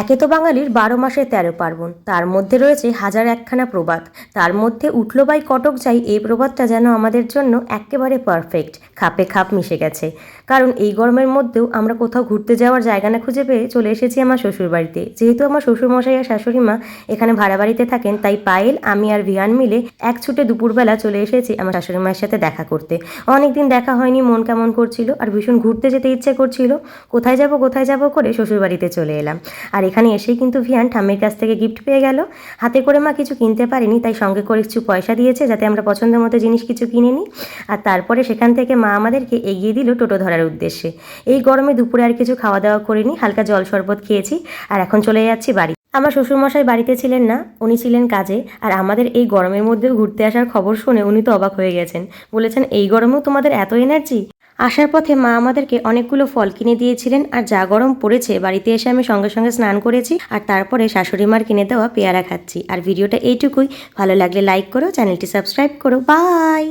একে তো বাঙালির বারো মাসে তেরো পার্বণ। তার মধ্যে রয়েছে হাজার একখানা প্রবাদ। তার মধ্যে উঠল বাই কটক যাই, এই প্রবাদটা যেন আমাদের জন্য একেবারে পারফেক্ট খাপে খাপ মিশে গেছে। কারণ এই গরমের মধ্যেও আমরা কোথাও ঘুরতে যাওয়ার জায়গা না খুঁজে পেয়ে চলে এসেছি আমার শ্বশুর বাড়িতে যেহেতু আমার শ্বশুর মশাই আর শাশুড়ি মা এখানে ভাড়া বাড়িতে থাকেন, তাই পায়েল, আমি আর ভিয়ান মিলে এক ছুটে দুপুরবেলা চলে এসেছি আমার শাশুড়ি মায়ের সাথে দেখা করতে। অনেকদিন দেখা হয়নি, মন কেমন করছিল, আর ভীষণ ঘুরতে যেতে ইচ্ছে করছিল। কোথায় যাব কোথায় যাব করে শ্বশুর বাড়িতে চলে এলাম। আর এখানে এসেই কিন্তু ভিয়ান ঠাম্মির কাছ থেকে গিফট পেয়ে গেল। হাতে করে মা কিছু কিনতে পারিনি, তাই সঙ্গে করে কিছু পয়সা দিয়েছে যাতে আমরা পছন্দের মতো জিনিস কিছু কিনে নিই। আর তারপরে সেখান থেকে মা আমাদেরকে এগিয়ে দিল টোটো ধরার উদ্দেশ্যে। এই গরমে দুপুরে আর কিছু খাওয়া দাওয়া করিনি, হালকা জল শরবত খেয়েছি আর এখন চলে যাচ্ছি বাড়ি। আমার শ্বশুরমশাই বাড়িতে ছিলেন না, উনি ছিলেন কাজে। আর আমাদের এই গরমের মধ্যেও ঘুরতে আসার খবর শুনে উনি তো অবাক হয়ে গেছেন। বলেছেন, এই গরমেও তোমাদের এত এনার্জি আসার পথে মা আমাদেরকে অনেকগুলো ফল কিনে দিয়েছিলেন, আর যা গরম পড়েছে বাড়িতে এসে আমি সঙ্গে সঙ্গে স্নান করেছি, আর তারপরে শাশুড়ি মার কিনে দেওয়া পেয়ারা খাচ্ছি। আর ভিডিওটা এইটুকুই। ভালো লাগলে লাইক করো, চ্যানেলটি সাবস্ক্রাইব করো। বাই